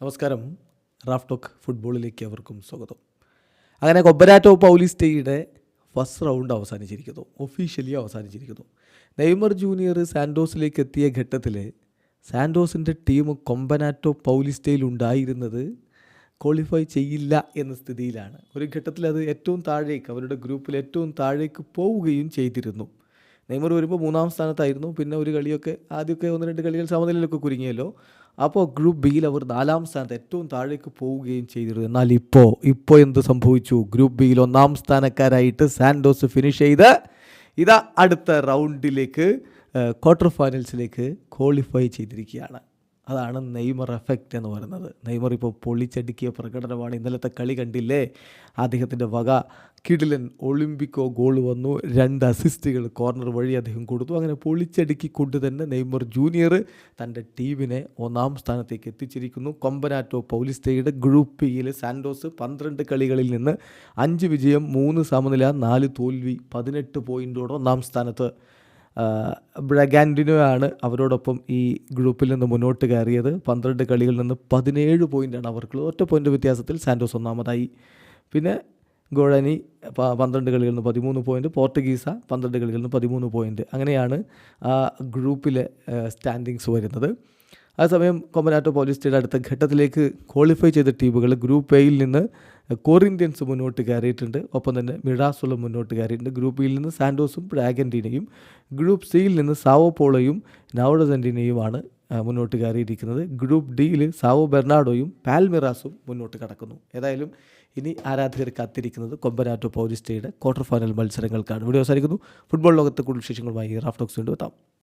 നമസ്കാരം. Raf talk ഫുട്ബോളിലേക്ക് അവർക്കും സ്വാഗതം. അങ്ങനെ കൊബരാറ്റോ പൗലിസ്റ്റയുടെ ഫസ്റ്റ് റൗണ്ട് അവസാനിച്ചിരിക്കുന്നു. ഒഫീഷ്യലി അവസാനിച്ചിരിക്കുന്നു. നെയ്മർ ജൂനിയർ സാൻഡോസിലേക്ക് എത്തിയ ഘട്ടത്തിൽ സാൻഡോസിന്റെ ടീം കൊമ്പനാറ്റോ പൗലിസ്റ്റയിൽ ഉണ്ടായിരുന്നത് ക്വാളിഫൈ ചെയ്യില്ല എന്ന സ്ഥിതിയിലാണ്. ഒരു ഘട്ടത്തിൽ അത് ഏറ്റവും താഴേക്ക് അവരുടെ ഗ്രൂപ്പിൽ ഏറ്റവും താഴേക്ക് പോവുകയും ചെയ്തിരുന്നു. നെയ്മർ വരുമ്പോൾ മൂന്നാം സ്ഥാനത്തായിരുന്നു. പിന്നെ ഒരു കളിയൊക്കെ ആദ്യമൊക്കെ ഒന്ന് രണ്ട് കളികൾ സമനിലയിലൊക്കെ കുരുങ്ങിയല്ലോ. അപ്പോൾ ഗ്രൂപ്പ് ബിയിൽ അവർ നാലാം സ്ഥാനത്ത് ഏറ്റവും താഴേക്ക് പോവുകയും ചെയ്തിരുന്നു. എന്നാൽ ഇപ്പോൾ ഇപ്പോൾ എന്ത് സംഭവിച്ചു? ഗ്രൂപ്പ് ബിയിൽ ഒന്നാം സ്ഥാനക്കാരായിട്ട് സാൻഡോസ് ഫിനിഷ് ചെയ്ത് ഇതാ അടുത്ത റൗണ്ടിലേക്ക് ക്വാർട്ടർ ഫൈനൽസിലേക്ക് ക്വാളിഫൈ ചെയ്തിരിക്കുകയാണ്. അതാണ് നെയ്മർ എഫക്റ്റ് എന്ന് പറയുന്നത്. നെയ്മർ ഇപ്പോൾ പൊളിച്ചടുക്കിയ പ്രകടനമാണ് ഇന്നലത്തെ കളി കണ്ടില്ലേ? അദ്ദേഹത്തിന്റെ വക കിടിലൻ ഒളിമ്പിക്കോ ഗോൾ വന്നു. രണ്ട് അസിസ്റ്റുകൾ കോർണർ വഴി അദ്ദേഹം കൊടുത്തു. അങ്ങനെ പൊളിച്ചടുക്കിക്കൊണ്ട് തന്നെ നെയ്മർ ജൂനിയർ തന്റെ ടീമിനെ ഒന്നാം സ്ഥാനത്തേക്ക് എത്തിച്ചിരിക്കുന്നു. കൊമ്പനാറ്റോ പൗലിസ്റ്റയുടെ ഗ്രൂപ്പ് ഇയിൽ സാൻഡോസ് പന്ത്രണ്ട് കളികളിൽ നിന്ന് അഞ്ച് വിജയം മൂന്ന് സമനില നാല് തോൽവി പതിനെട്ട് പോയിന്റോടെ ഒന്നാം സ്ഥാനത്ത് ബ്രഗാൻഡിനോ ആണ് അവരോടൊപ്പം ഈ ഗ്രൂപ്പിൽ നിന്ന് മുന്നോട്ട് കയറിയത്. പന്ത്രണ്ട് കളികളിൽ നിന്ന് പതിനേഴ് പോയിന്റാണ് അവർക്കുള്ളത്. ഒറ്റ പോയിന്റ് വ്യത്യാസത്തിൽ സാൻഡോസ് ഒന്നാമതായി. പിന്നെ ഗോഴനി പന്ത്രണ്ട് കളികളിൽ നിന്ന് പതിമൂന്ന് പോയിന്റ് പോർട്ടുഗീസ പന്ത്രണ്ട് കളികളിൽ നിന്ന് പതിമൂന്ന് പോയിന്റ് അങ്ങനെയാണ് ആ ഗ്രൂപ്പിലെ സ്റ്റാൻഡിങ്സ് വരുന്നത്. അതേസമയം കൊമ്പനാറ്റോ പോലീസ്റ്റയുടെ അടുത്ത ഘട്ടത്തിലേക്ക് ക്വാളിഫൈ ചെയ്ത ടീമുകൾ ഗ്രൂപ്പ് എയിൽ നിന്ന് കോർ ഇന്ത്യൻസ് മുന്നോട്ട് കയറിയിട്ടുണ്ട്. ഒപ്പം തന്നെ മിഡാസുള്ള മുന്നോട്ട് കയറിയിട്ടുണ്ട്. ഗ്രൂപ്പ് ബിയിൽ നിന്ന് സാൻഡോസും ബ്രാഗന്റീനയും ഗ്രൂപ്പ് സിയിൽ നിന്ന് സാവോ പോളയും നവഡസെന്റിനെയുമാണ് മുന്നോട്ട് കയറിയിരിക്കുന്നത്. ഗ്രൂപ്പ് ഡിയിൽ സാവോ ബെർണാഡോയും പാൽമിറാസും മുന്നോട്ട് കടക്കുന്നു. ഏതായാലും ഇനി ആരാധകർ കാത്തിരിക്കുന്നത് കൊമ്പനാറ്റോ പൗലിസ്റ്റയുടെ ക്വാർട്ടർ ഫൈനൽ മത്സരങ്ങൾക്കാണ്. ഇവിടെ അവസാനിക്കുന്നു. ഫുട്ബോൾ ലോകത്തെ കൂടുതൽ വിശേഷങ്ങളുമായി റാഫ്റ്റോക്സ് വീണ്ടും